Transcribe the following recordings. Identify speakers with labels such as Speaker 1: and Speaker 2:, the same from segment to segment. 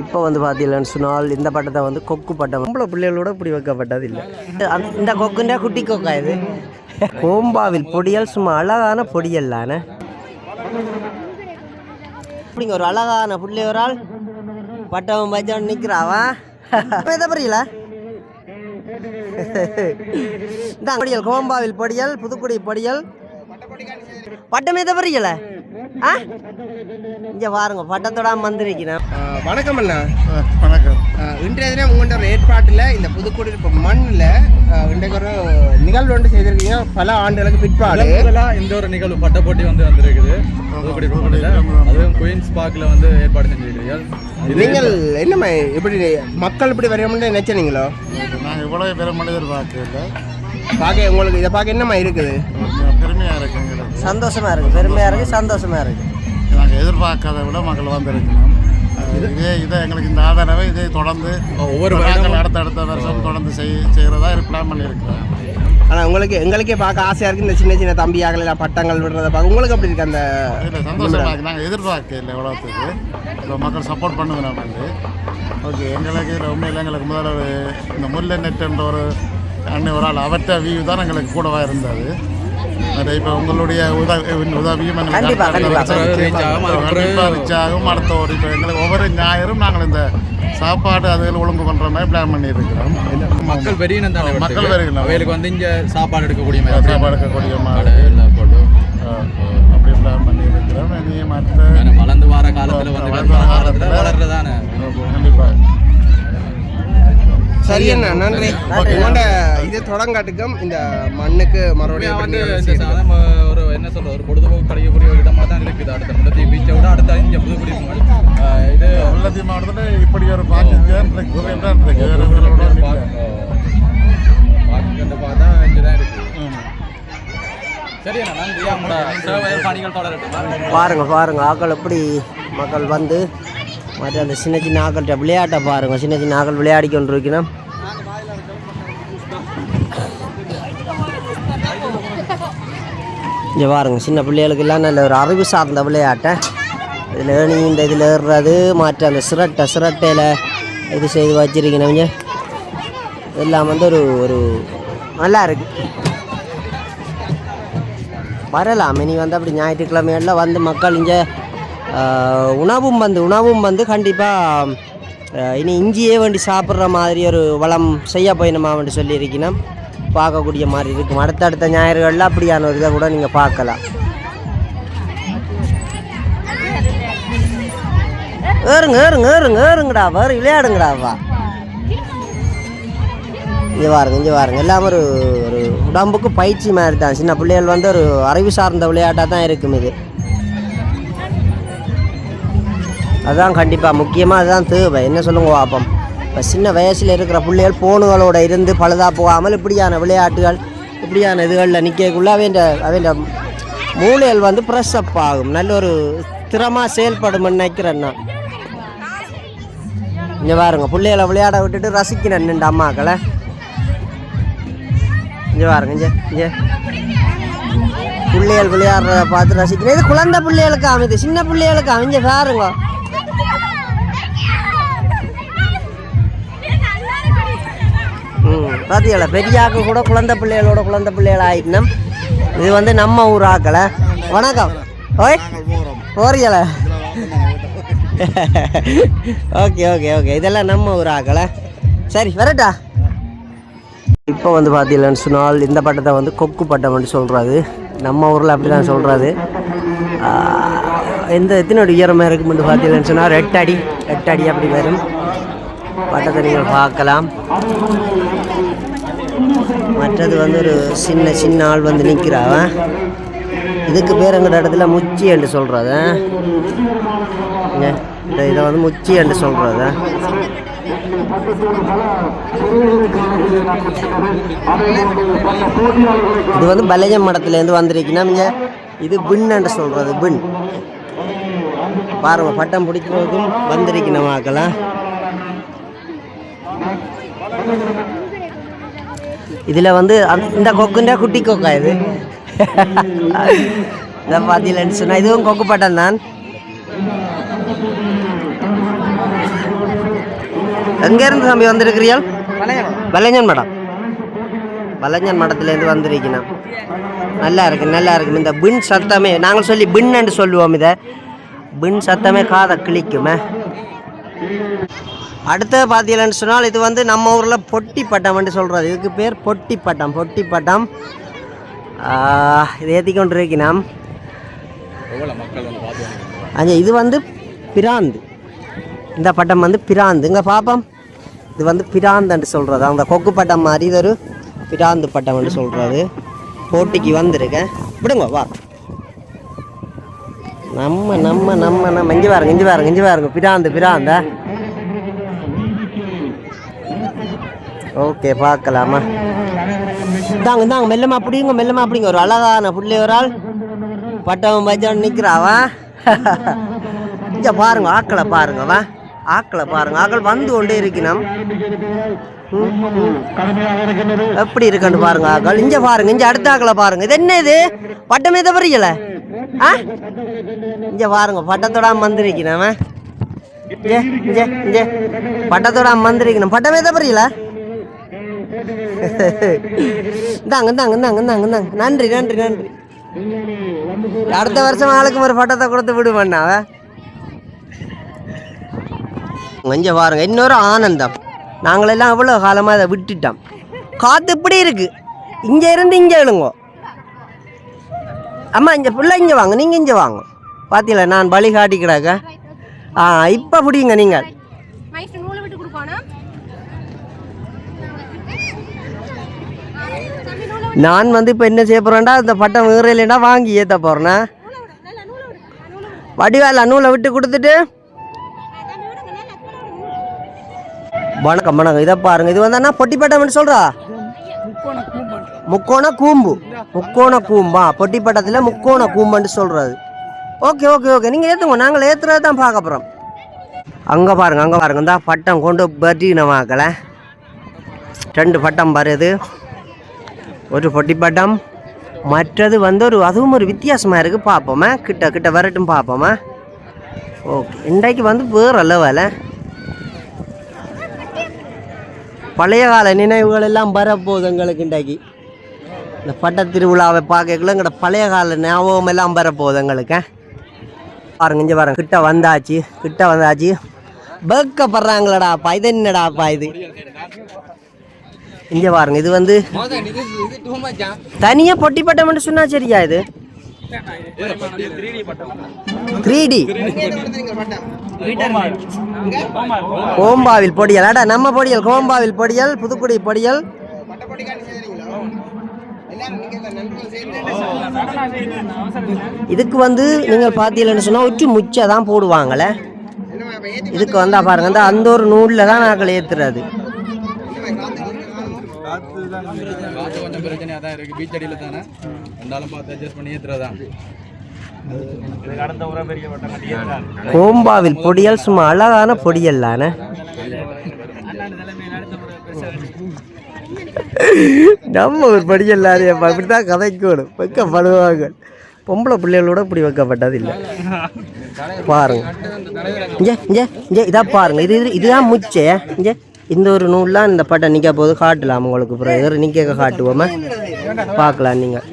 Speaker 1: இப்போ வந்து பார்த்தீங்கன்னு சொன்னால் இந்த பட்டத்தை வந்து கொக்கு பட்டம். பொம்பளை பிள்ளைகளோட இப்படி வைக்கப்பட்டது இல்லை. இந்த கொக்குண்டா குட்டி கொக்கா இது. கோம்பாவில் பொடியல் சும்மா அழகான பொடியல்லான அப்படிங்க ஒரு அழகான புள்ளி ஒரு ஆள். பட்டம் பஜான் நிற்கிறாவா எதை புரியல? இந்த பொடியல் கோம்பாவில் பொடியல் புதுக்குடி பொடியல். பட்டம் எதை புரியல? ஆ? இங்கே பாருங்க பட்டத்தோட வந்திருக்கிறேன். வணக்கம் அண்ணா.
Speaker 2: வணக்கம்.
Speaker 1: இன்றைய தினம் உங்கள்கிட்ட ஒரு ஏற்பாட்டில் இந்த புதுக்குடியிருப்பு மண்ணில் இன்றைக்கு ஒரு நிகழ்வு ஒன்று செய்திருக்கீங்க. பல ஆண்டுகளுக்கு பிற்பாடு.
Speaker 3: இந்த ஒரு நிகழ்வு பட்ட போட்டி வந்து வந்திருக்குது. அதுவும் குயின்ஸ் பார்க்ல வந்து ஏற்பாடு செஞ்சிருக்கிறீர்கள். இது
Speaker 1: நீங்கள் என்னம்மா இப்படி மக்கள் இப்படி வரையணும்னு நினைச்சீங்களோ?
Speaker 2: நாங்கள் இவ்வளோ பெரிய மனிதர் பார்க்கல
Speaker 1: பார்க்க உங்களுக்கு இதை பார்க்க என்னம்மா இருக்குது?
Speaker 2: பெருமையாக இருக்கு எங்களுக்கு
Speaker 1: சந்தோஷமா இருக்கு பெருமையா இருக்கு சந்தோஷமா இருக்கு.
Speaker 2: நாங்கள் எதிர்பார்க்காத விட மக்கள் வந்திருக்கணும். இதே இதை எங்களுக்கு இந்த ஆதரவை இதை தொடர்ந்து
Speaker 3: ஒவ்வொரு
Speaker 2: நாங்கள் அடுத்த அடுத்த வருஷம் தொடர்ந்து செய் செய்கிறதா பிளான் பண்ணியிருக்கிறோம்.
Speaker 1: ஆனால் உங்களுக்கு எங்களுக்கே பார்க்க ஆசையாக இருக்குது இந்த சின்ன சின்ன தம்பியாக எல்லாம் பட்டங்கள் விடுறத பார்க்க உங்களுக்கு அப்படி இருக்கு அந்த
Speaker 2: இல்லை சந்தோஷமாக இருக்கு. நாங்கள் எதிர்பார்க்க இல்லை எவ்வளோத்துக்கு இப்போ மக்கள் சப்போர்ட் பண்ணுங்க நம்ம வந்து. ஓகே. எங்களுக்கு உண்மையில் எங்களுக்கு முதல்ல இந்த முல்லை நெட்டுன்ற ஒரு அண்ணன் ஒரு ஆள் அவற்ற வியூ தான் எங்களுக்கு கூடவா இருந்தது அது இப்போ உங்களுடைய உதவி உதவியும் எங்களுக்கு அடுத்த ஒரு இப்போ எங்களுக்கு ஒவ்வொரு ஞாயிறும் நாங்கள் இந்த சாப்பாடு அதுகள் ஒழுங்கு பண்ணுற மாதிரி பிளான் பண்ணியிருக்கிறோம்
Speaker 3: மக்கள் பெரிய
Speaker 2: மக்கள் பெரிய
Speaker 3: அவைகளுக்கு வந்து இங்க சாப்பாடு எடுக்கக்கூடிய மாதிரி
Speaker 2: சாப்பாடு எடுக்கக்கூடிய மாதிரி
Speaker 3: கடை எல்லாம் போட்டு
Speaker 2: அப்படி பிளான் பண்ணியிருக்கிறோம் இனி மற்ற
Speaker 3: வளர்ந்து வர காலத்துல வந்து
Speaker 2: வளர்ந்து வர
Speaker 3: காலத்துல வளர்றதானே
Speaker 2: கண்டிப்பாக
Speaker 1: சரி அண்ணா நன்றி. உங்களோட இது தொடங்காட்டுக்கும் இந்த மண்ணுக்கு மறுபடியும்
Speaker 3: வந்து ஒரு என்ன சொல்ற ஒரு பொழுதுபோக்கு கிடைக்கக்கூடிய ஒரு இடமா தான் இருக்குது. அடுத்த முன்னத்தி பீச்சை விட அடுத்த இங்க புதுக்குடி இது
Speaker 2: உள்ளத்தி மாவட்டத்தில் இப்படி ஒரு இல்லை.
Speaker 3: பார்த்து இங்கே தான் இருக்கு. சரி அண்ணா நன்றி. உங்களோட சேவை பணிகள் தொடரட்டும்.
Speaker 1: பாருங்க பாருங்க. ஆக்கள் எப்படி மக்கள் வந்து மற்ற அந்த சின்ன சின்ன ஆக்கள்கிட்ட விளையாட்டை பாருங்க. சின்ன சின்ன ஆக்கள் விளையாடி கொண்டு இருக்கணும் இங்கே பாருங்கள் சின்ன பிள்ளைகளுக்கெல்லாம் நல்ல ஒரு அறிவு சார்ந்த விளையாட்டை. இதில் ஏணி இந்த இதில் ஏறுறது மற்ற அந்த சிரட்டை சிரட்டையில் இது செய்து வச்சிருக்கணுங்க எல்லாம் வந்து ஒரு ஒரு நல்லா இருக்கு. வரலாம். இனி வந்து அப்படி ஞாயிற்றுக்கிழமையெல்லாம் வந்து மக்கள் இங்கே உணவும் வந்து உணவும் வந்து கண்டிப்பாக இனி இஞ்சியே வேண்டி சாப்பிட்ற மாதிரி ஒரு வளம் செய்ய போயினுமா வேண்டி சொல்லியிருக்கணும். பார்க்கக்கூடிய மாதிரி இருக்கும். அடுத்தடுத்த ஞாயிறுகளில் அப்படியான ஒரு இதை கூட நீங்கள் பார்க்கலாம். ஏறுங்க ஏறுங்க ஏறுங்க ஏறுங்கடா வேறு விளையாடுங்கடாவா இங்கே பாருங்க இங்கே பாருங்க எல்லாம் ஒரு ஒரு உடம்புக்கு பயிற்சி மாதிரி தான். சின்ன பிள்ளைகள் வந்து ஒரு அறிவு சார்ந்த விளையாட்டாக தான் இருக்கும் இது. அதுதான் கண்டிப்பாக முக்கியமாக அதுதான் தேவை. என்ன சொல்லுங்க வாப்பம் இப்போ சின்ன வயசில் இருக்கிற பிள்ளைகள் ஃபோனுகளோட இருந்து பழுதாக போகாமல் இப்படியான விளையாட்டுகள் இப்படியான இதுகளில் நிற்கக்குள்ள அவன் அவன் மூளைகள் வந்து ப்ரெஷ் அப் ஆகும். நல்ல ஒரு திறமாக செயல்படும் நினைக்கிறேன் நான். இங்கே பாருங்க பிள்ளைகளை விளையாட விட்டுட்டு ரசிக்கிறேன் நின்று அம்மாக்களை. இங்கே பாருங்க இங்கே இங்கே. பிள்ளைகள் விளையாடுறத பார்த்து ரசிக்கிறேன். இது குழந்தை பிள்ளைகளுக்கு அமைது சின்ன பிள்ளைகளுக்கு அமைஞ்ச பாருங்க. பார்த்தீங்களா பெரியாக்கு கூட குழந்த பிள்ளைகளோட குழந்த பிள்ளைகள் ஆயிட்டோம் இது வந்து நம்ம ஊர் ஆக்கலை வணக்கம். ஓய் போறீங்களா? Okay okay okay. இதெல்லாம் நம்ம ஊர் ஆக்கலை சரி வரட்டா. இப்போ வந்து பார்த்தீங்கன்னு சொன்னால் இந்த பட்டத்தை வந்து கொக்கு பட்டம் சொல்கிறது நம்ம ஊரில் அப்படி தான் சொல்கிறது எந்த எத்தனோட அடி உயரமாக வந்து பார்த்தீங்கன்னு சொன்னால் ரெட்டடி அடி அடி அப்படி வரும். பட்டத்தை நீங்கள் பார்க்கலாம். மற்றது வந்து ஒரு சின்ன சின்ன ஆள் வந்து நிற்கிறாவன் இதுக்கு பேர் எங்கிட்ட இடத்துல? முச்சி என்று சொல்கிறது இந்த இதை வந்து முச்சி என்று சொல்கிறது இது வந்து பலஜ மடத்துலேருந்து வந்திருக்குன்னா இங்கே இது பின் என்று சொல்கிறது பின் பாருங்க பட்டம் பிடிக்கிறதுக்கும் வந்திருக்கணும் ஆக்கலாம் இதில் வந்து அந் இந்த கொக்குண்டா குட்டி கொக்கா இது. இதை பார்த்தீங்கன்னு சொன்னால் இதுவும் கொக்கு பட்டம் தான். எங்கேருந்து தம்பி வந்திருக்கிறீர்கள்? வலைஞன் மடம். வலைஞன் மடத்துலேருந்து வந்திருக்கணும் நல்லா இருக்கு நல்லா இருக்கு. இந்த பின் சத்தமே நாங்கள் சொல்லி பின்னு சொல்லுவோம் இதை. பின் சத்தமே காதை கிளிக்குமே அடுத்தது பார்த்தீங்கன்னு சொன்னால் இது வந்து நம்ம ஊரில் பொட்டி பட்டம்னு சொல்கிறது இதுக்கு பேர் பொட்டி பட்டம் பொட்டி பட்டம் இது ஏற்றி கொண்டு
Speaker 3: வந்துருக்காங்க.
Speaker 1: அஞ்சு இது வந்து பிராந்து. இந்த பட்டம் வந்து பிராந்து. இங்கே பாப்போம். இது வந்து பிராந்துன்னு சொல்கிறது அந்த கொக்கு பட்டம் மாதிரி இது ஒரு பிராந்து பட்டம்னு சொல்கிறது போட்டிக்கு வந்திருக்கேன். விடுங்க வா. நம்ம நம்ம நம்ம நம்ம. இஞ்சி பாருங்க இஞ்சி பாருங்க இஞ்சி பாருங்க. பிராந்து பிராந்த. ஓகே பார்க்கலாமா? இந்தாங்க இந்தாங்க மெல்லமா அப்படிங்க மெல்லமா அப்படிங்க ஒரு அழகான புள்ளி ஒரு ஆள். பட்டம் பஜான் நிற்கிறாவா இங்க பாருங்க ஆக்களை பாருங்க வா. ஆக்களை பாருங்க. ஆக்கள் வந்து கொண்டே இருக்கணும். எப்படி இருக்குன்னு பாருங்க ஆக்கள். இங்க பாருங்க இங்க அடுத்த ஆக்களை பாருங்க. இது என்ன இது? பட்டமே தவறியல ஆ? இங்க பாருங்க பட்டத்தோட வந்திருக்கணும் அவன். பட்டத்தோட வந்திருக்கணும். பட்டமே தவறியல இந்தாங்க இந்தாங்க இந்தாங்க இந்தாங்க இந்தாங்க. நன்றி நன்றி நன்றி. அடுத்த வருஷம் ஆளுக்கு ஒரு பட்டத்தை கொடுத்து விடுவேன் கொஞ்சம் பாருங்க இன்னொரு ஆனந்தம். நாங்களெல்லாம் எவ்வளோ காலமாக அதை விட்டுட்டோம். காற்று இப்படி இருக்கு. இங்கே இருந்து இங்கே எழுங்கோ. அம்மா இங்கே ஃபுல்லாக இங்கே வாங்க நீங்கள் இங்கே வாங்க. பார்த்தீங்களா நான் பலி காட்டி ஆ இப்போ பிடிங்க நீங்கள்
Speaker 4: மைஸ்டர் நூலை விட்டு கொடுப்பானா தம்பி நூலை விட்டு
Speaker 1: நான் வந்து இப்போ என்ன செய்ய போகிறேன்டா இந்த பட்டம் வேறு இல்லைன்னா வாங்கி ஏற்ற போகிறேண்ணா
Speaker 4: நூலை
Speaker 1: வடிவேல நூலை விட்டு கொடுத்துட்டு. வணக்கம் வணக்கம். இதை பாருங்க. இது வந்து பொட்டி பொட்டிப்பட்டம்னு சொல்றா? முக்கோண கூம்பு. முக்கோண கூம்பா. பொட்டிப்பட்டத்தில் முக்கோண கூம்புன்னு சொல்றது. Okay okay okay. நீங்கள் ஏற்றுங்க நாங்கள் ஏற்றுறது தான் பார்க்க போகிறோம் அங்கே பாருங்க அங்கே பாருங்க. இந்த பட்டம் கொண்டு பட்டினமாக்கல. ரெண்டு பட்டம் வருது ஒரு பொட்டிப்பட்டம் மற்றது வந்து ஒரு அதுவும் ஒரு வித்தியாசமாக இருக்குது பார்ப்போமா கிட்ட கிட்ட வரட்டும் பார்ப்போமா ஓகே இன்றைக்கு வந்து வேறு லெவல பழைய கால நினைவுகள் எல்லாம் வரப்போகுது எங்களுக்கு இன்றைக்கு. இந்த பட்ட திருவிழாவை பார்க்கக்குள்ள எங்களோட பழைய கால ஞாபகம் எல்லாம் வரப்போகுது எங்களுக்கு. பாருங்க இங்கே பாருங்க கிட்ட வந்தாச்சு கிட்ட வந்தாச்சு. பேக்கப்படுறாங்களடாப்பா இது என்னடாப்பா இது? இங்கே பாருங்க இது வந்து தனியாக பொட்டி பட்டம் சொன்னா சரியா இது? கோம்பாவில் பொடியல். அடா நம்ம பொடியல் கோம்பாவில் பொடியல் புதுக்குடி பொடியல். இதுக்கு வந்து நீங்கள் பார்த்தீங்கன்னு சொன்னால் ஒற்று முச்சை தான் போடுவாங்களே. இதுக்கு வந்தா பாருங்க அந்த ஒரு நூலில் தான் நாங்கள் ஏற்றுறது
Speaker 3: காற்று கொஞ்சம் பிரச்சனையாக தான் இருக்குது பீச் அடியில் தானே. ரெண்டாலும் பார்த்து அட்ஜஸ்ட் பண்ணி ஏற்றுறதான்
Speaker 1: கோம்பாவில் பொடியல் சும்மா அழகான பொடியல் தானே? நம்ம ஒரு படியல் இல்லையாப்பா இப்படி தான் கதைக்கணும். வைக்கப்படுவாங்க. பொம்பளை பிள்ளைகளோட இப்படி வைக்கப்பட்டது இல்லை பாருங்க. இங்கே இங்கே இங்கே இதா பாருங்க. இது இது இதுதான் முச்சை? இங்கே. இந்த ஒரு நூல்லாம் இந்த பட்டை நிற்க போது காட்டலாம் உங்களுக்கு பிறகு நிற்க காட்டுவோமே? பார்க்கலாம் நீங்கள்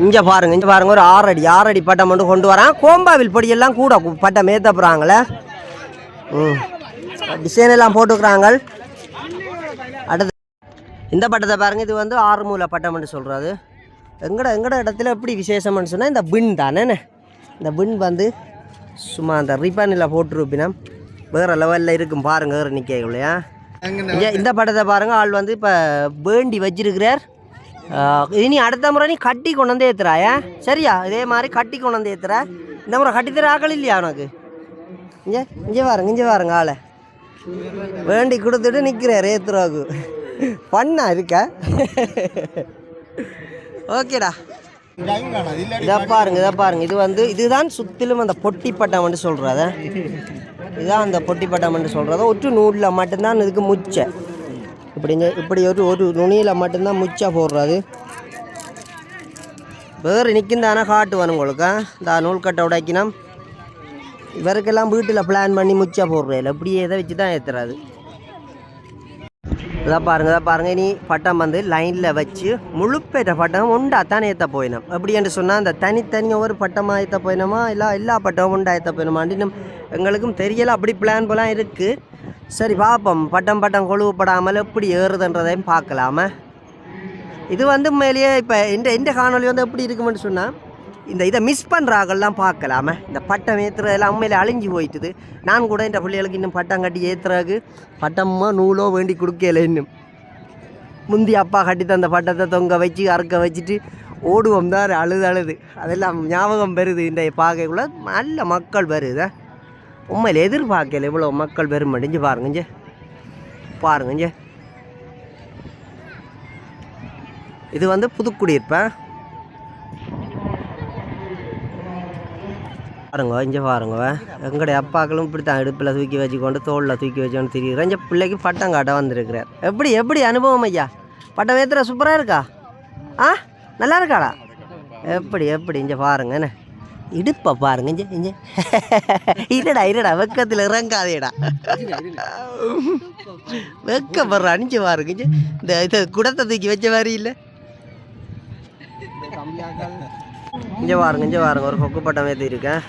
Speaker 1: இங்கே பாருங்க இங்கே பாருங்க ஒரு ஆறடி ஆறடி பட்டம் மட்டும் கொண்டு வரான். கோம்பாவில் பொடியெல்லாம் கூட பட்டம் ஏற்ற போகிறாங்களே ம். டிசைன் எல்லாம் போட்டுக்கிறாங்க. இந்த பட்டத்தை பாருங்கள் இது வந்து ஆறு மூலை பட்டம்னு சொல்கிறது எங்கட எங்கட இடத்துல எப்படி விசேஷம்னு சொன்னால் இந்த பின் தானே? இந்த பின் வந்து சும்மா அந்த ரிப்பனில் போட்டுருப்பினா வேறு லெவலில் இருக்கும் பாருங்கள் வேறு நிற்க இல்லையா இந்த படத்தை பாருங்க ஆள் வந்து இப்போ வேண்டி வச்சிருக்கிறார். இனி அடுத்த முறை நீ கட்டி கொண்டு வந்து ஏத்துறாயா? சரியா? இதே மாதிரி கட்டி கொண்டு வந்து இந்த முறை கட்டித்தர ஆக்கள் இல்லையா உனக்கு? இங்கே இங்கே பாருங்க இங்கே பாருங்க ஆளை. வேண்டி கொடுத்துட்டு நிற்கிறார் ஏத்துறாக்கு பண்ணா இருக்க. ஓகேடா. இதை பாருங்க இதை பாருங்க. இது வந்து இதுதான் சுத்திலும் அந்த பொட்டி பட்டம் சொல்கிறத இதுதான் அந்த பொட்டி பட்டம் சொல்கிறத ஒற்று நூலில் மட்டும்தான் இதுக்கு முச்சை. இப்படிங்க இப்படி ஒரு ஒரு நுனியில் மட்டும்தான் முச்சை போடுறது. வேறு நிற்கும் தானே வரும் உங்களுக்கு. இந்த நூல்கட்டை உடைக்கணும் இவருக்கெல்லாம் வீட்டில் பிளான் பண்ணி முச்சா இல்லை இப்படியே இதை வச்சு தான் ஏற்றுறாது இதை பாருங்கள் இதை பாருங்கள் இனி பட்டம் வந்து லைனில் வச்சு முழுப்பேற்ற பட்டம் உண்டா? தானே ஏற்ற போயினோம். எப்படி என்று சொன்னால் அந்த தனித்தனியாக ஒரு பட்டமாக ஏற்ற போயினோமா? இல்லை எல்லா பட்டமும் உண்டா ஏற்ற போயினோமான்னு இன்னும் எங்களுக்கும் தெரியலை. அப்படி பிளான் போலாம் இருக்குது சரி பார்ப்போம் பட்டம் பட்டம் கொழுவுப்படாமல் எப்படி ஏறுதுன்றதையும் பார்க்கலாமா. இது வந்து மேலேயே இப்போ இந்த இந்த காணொலி வந்து எப்படி இருக்குமென்னு சொன்னால் இந்த இதை மிஸ் பண்ணுறாங்கலாம் பார்க்கலாமே. இந்த பட்டம் ஏற்றுறதெல்லாம் உண்மையில் அழிஞ்சு போயிட்டுது. நான் கூட இந்த பிள்ளைகளுக்கு இன்னும் பட்டம் கட்டி ஏற்றுறதுக்கு பட்டமோ நூலோ வேண்டி கொடுக்கல இன்னும். முந்தி அப்பா கட்டி தந்த பட்டத்தை தொங்க வச்சு அறுக்க வச்சுட்டு ஓடுவோம் தான் அழுது அழுது. அதெல்லாம் ஞாபகம் பெறுது இந்த பார்க்கக்குள்ள நல்ல மக்கள் வருது. உண்மையில் எதிர்பார்க்கல இவ்வளோ மக்கள் பெரும். இஞ்சு பாருங்க பாருங்க இது வந்து புதுக்குடியிருப்பேன் பாருங்க இங்கே பாருங்க எங்களுடைய அப்பாக்களும் இப்படி தான் இடுப்பில் தூக்கி வச்சுக்கொண்டு தோளில் தூக்கி வச்சுக்கொண்டு திரிகிறேன் இங்கே பிள்ளைக்கு பட்டம் காட்ட வந்திருக்கிறார். எப்படி எப்படி அனுபவம் ஐயா? பட்டம் ஏற்றுற சூப்பராக இருக்கா? ஆ? நல்லா இருக்காடா எப்படி எப்படி இங்கே பாருங்க என்ன? இடுப்பை பாருங்க இங்கே இங்கே. இருடா இருடா வெக்கத்தில் இறங்காதேடா. வெக்கப்படுற அணிஞ்சு பாருங்க இங்கே. இந்த இதை குடத்தை தூக்கி வச்ச மாதிரி இல்லை. இங்கே பாருங்க இங்கே பாருங்க ஒரு கொக்கு பட்டம் ஏற்றி இருக்கேன்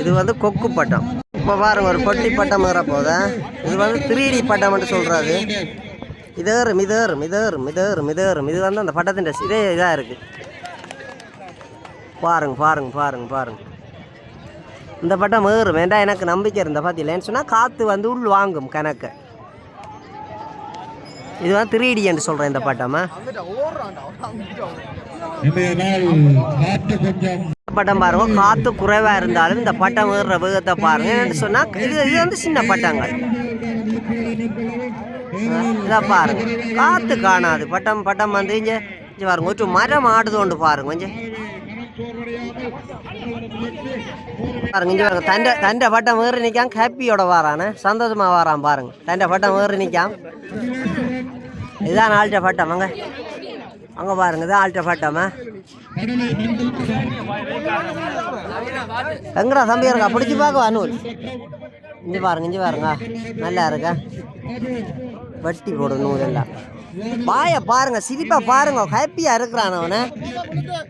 Speaker 1: இது வந்து கொக்கு பட்டம். இப்போ பாருங்க ஒரு பொட்டி பட்டம் ஏற போதேன் இது வந்து த்ரீ டி பட்டம்னு சொல்கிறாரு இதேறும் இதேறும் இதேறும் இதேறும் இதேறும் இது வந்து அந்த பட்டத்தின் இதே இதாக இருக்குது பாருங்க பாருங்க பாருங்க பாருங்க. இந்த பட்டம் ஏறும். வேண்டாம் எனக்கு நம்பிக்கை இருந்த பார்த்தீங்களேன்னு சொன்னால் காற்று வந்து உள் வாங்கும் கணக்கை. இது வந்து த்ரீ என்று சொல்கிறேன் இந்த பட்டமா. பட்டம் பாருங்க. காற்று குறைவாக இருந்தாலும் இந்த பட்டம் ஏறுற வேகத்தை பாருங்க. என்னன்னு சொன்னால் இது இது வந்து சின்ன பட்டங்கள். இதை பாருங்க. காற்று காணாது. பட்டம் பட்டம் வந்து இங்கே இங்கே பாருங்க. ஒரு மரம் ஆடுது கொண்டு பாருங்க. கொஞ்சம் பாருங்க இங்கே பாருங்க. தண்டை தண்டை பட்டம் வேறு நிற்காம ஹாப்பியோட வாரானே. சந்தோஷமா வாரான் பாருங்க. தண்டை பட்டம் வேறு நிற்காம இதுதான் ஆல்ட்ட பட்டம். அங்கே. அங்கே பாருங்க இதான் ஆல்ட்ட பட்டமா. எங்கடா தம்பி இருக்கா? பிடிச்சி பார்க்க அனூர் இஞ்சி பாருங்க இஞ்சி பாருங்க. நல்லா இருக்கா? வட்டி போடும் நூல் எல்லாம். வாய பாருங்க சிரிப்பா பாருங்க. ஹாப்பியா இருக்கிறான் அவனை.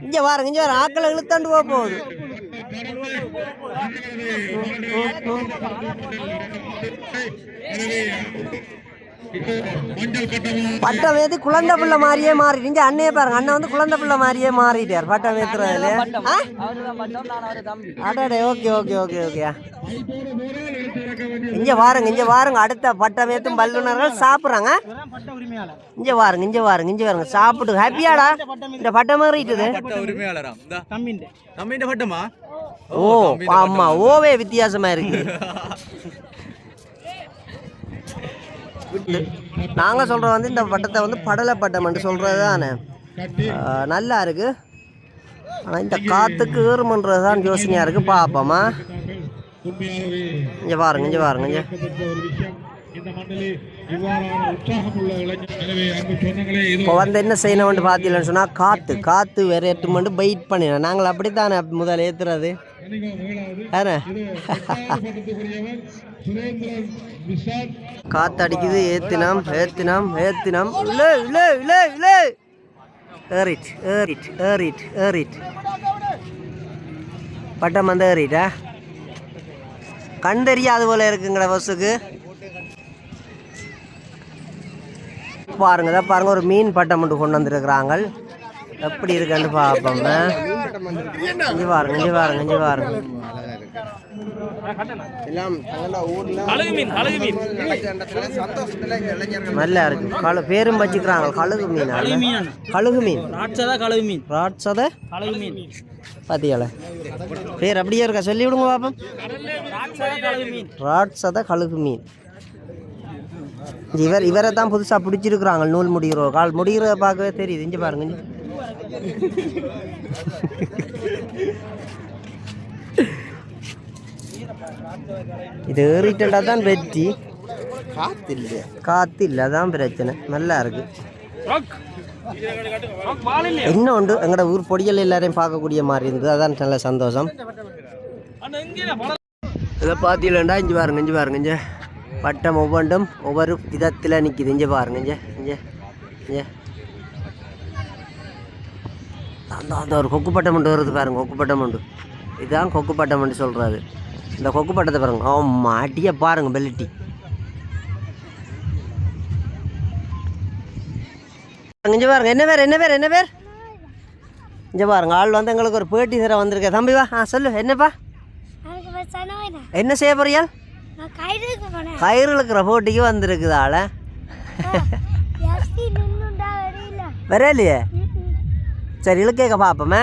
Speaker 1: இங்க பாருங்க இங்க பாருங்க. ஆக்களை இழுத்தாண்டு போக போகுது. பட்டம் ஏத்தி குழந்தை பிள்ளை மாதிரியே மாறிடுங்க அண்ணையே பாருங்க. அண்ணன் வந்து குழந்தை பிள்ளை மாதிரியே மாறிட்டார் பட்டம். ஏத்துறதுல ஆ? அடடே ஓகே ஓகே ஓகே ஓகே. இங்க பாருங்க இங்க பாருங்க அடுத்த பட்டம் ஏத்தும் வல்லுநர்கள் சாப்பிட்றாங்க. இங்க பாருங்க இங்க பாருங்க இங்க பாருங்க சாப்பிட்டு ஹாப்பியாடா. இந்த பட்டம்
Speaker 3: பட்டமா?
Speaker 1: ஓ ஆமா ஓவே வித்தியாசமா இருக்கு. நாங்கள் சொல்கிற வந்து இந்த பட்டத்தை வந்து படலை பட்டம் சொல்கிறது தானே. நல்லா இருக்குது ஆனால் இந்த காற்றுக்கு ஏறுமன்றது தான் யோசனையாக இருக்கு. பார்ப்போமா இங்கே பாருங்க இங்கே பாருங்க இங்கே. இப்போ வந்து என்ன செய்யணும்னு பார்த்தீங்கன்னு சொன்னால் காற்று காற்று விரையட்டுமெண்டு வெயிட் பண்ணினோம் நாங்கள் அப்படித்தானே முதல் ஏற்றுறது காற்று அடிக்குது ஏற்றினோம் ஏற்றினோம் ஏற்றினோம் இல்லை இல்லை இல்லை இல்லை ஏறிட் ஏறிட் ஏறிட் ஏறிட் பட்டம் வந்து ஏறிட்டா? கண் தெரியாது போல இருக்குங்களா பஸ்ஸுக்கு பாருங்க இதை பாருங்க ஒரு மீன் பட்டம் மட்டும் கொண்டு வந்திருக்கிறாங்க எப்படி இருக்குன்னு பார்ப்போம். இங்கே பாருங்க இங்கே பாருங்க இங்கே பாருங்க. நல்லா இருக்கு. கழு பேரும் வச்சுக்கிறாங்க. கழுகு மீன் கழுகு மீன்.
Speaker 5: ராட்சதா கழுகு மீன்.
Speaker 1: ராட்சத
Speaker 5: கழுகு மீன்.
Speaker 1: பாத்தியால? பேர் அப்படியே இருக்கா? சொல்லி விடுங்க பாப்போம்
Speaker 5: ராட்சத கழுகு மீன்.
Speaker 1: இவர் இவரை தான் புதுசாக பிடிச்சிருக்கிறாங்க நூல் முடிகிறோம் கால். முடிகிறத பார்க்கவே தெரியுது. இங்கே பாருங்க. இது ஏறிட்டா தான் வெற்றி காத்து இல்லை காத்து இல்லை அதான் பிரச்சனை. நல்லா இருக்கு. என்ன உண்டு? எங்களோட ஊர் பொடியல் எல்லாரையும் பார்க்கக்கூடிய மாதிரி இருந்தது. அதான் நல்ல சந்தோஷம். இதை பார்த்தீங்களா இஞ்சி பாருங்க இஞ்சி பாருங்க இங்கே. பட்டம் ஒவ்வொன்றும் ஒவ்வொரு விதத்தில் நிற்கிது இங்கே பாருங்க இங்கே இங்கே இங்கே. அந்த அந்த ஒரு கொக்கு பட்டம் உண்டு வருது பாருங்க கொக்கு பட்டம் உண்டு. இதுதான் கொக்கு பட்டம் உண்டு சொல்கிறாரு இந்த கொக்கு பட்டத்தை பாருங்க அவன் மாட்டியே பாருங்க பெல்லிட்டி இங்கே பாருங்க என்ன பேர் என்ன பேர் என்ன பேர்? இங்கே பாருங்க ஆள் வந்து எங்களுக்கு ஒரு பேட்டி தர வந்திருக்க தம்பி வா ஆ சொல்லு என்னப்பா? என்ன செய்ய போறியால் கயிறு இழுக்கிற போட்டிக்கு வந்திருக்குது ஆளை.
Speaker 4: எஸ்டி நின்னுண்டா வரையில
Speaker 1: வரலையே சரி இழுக்கேக்க பார்ப்போமே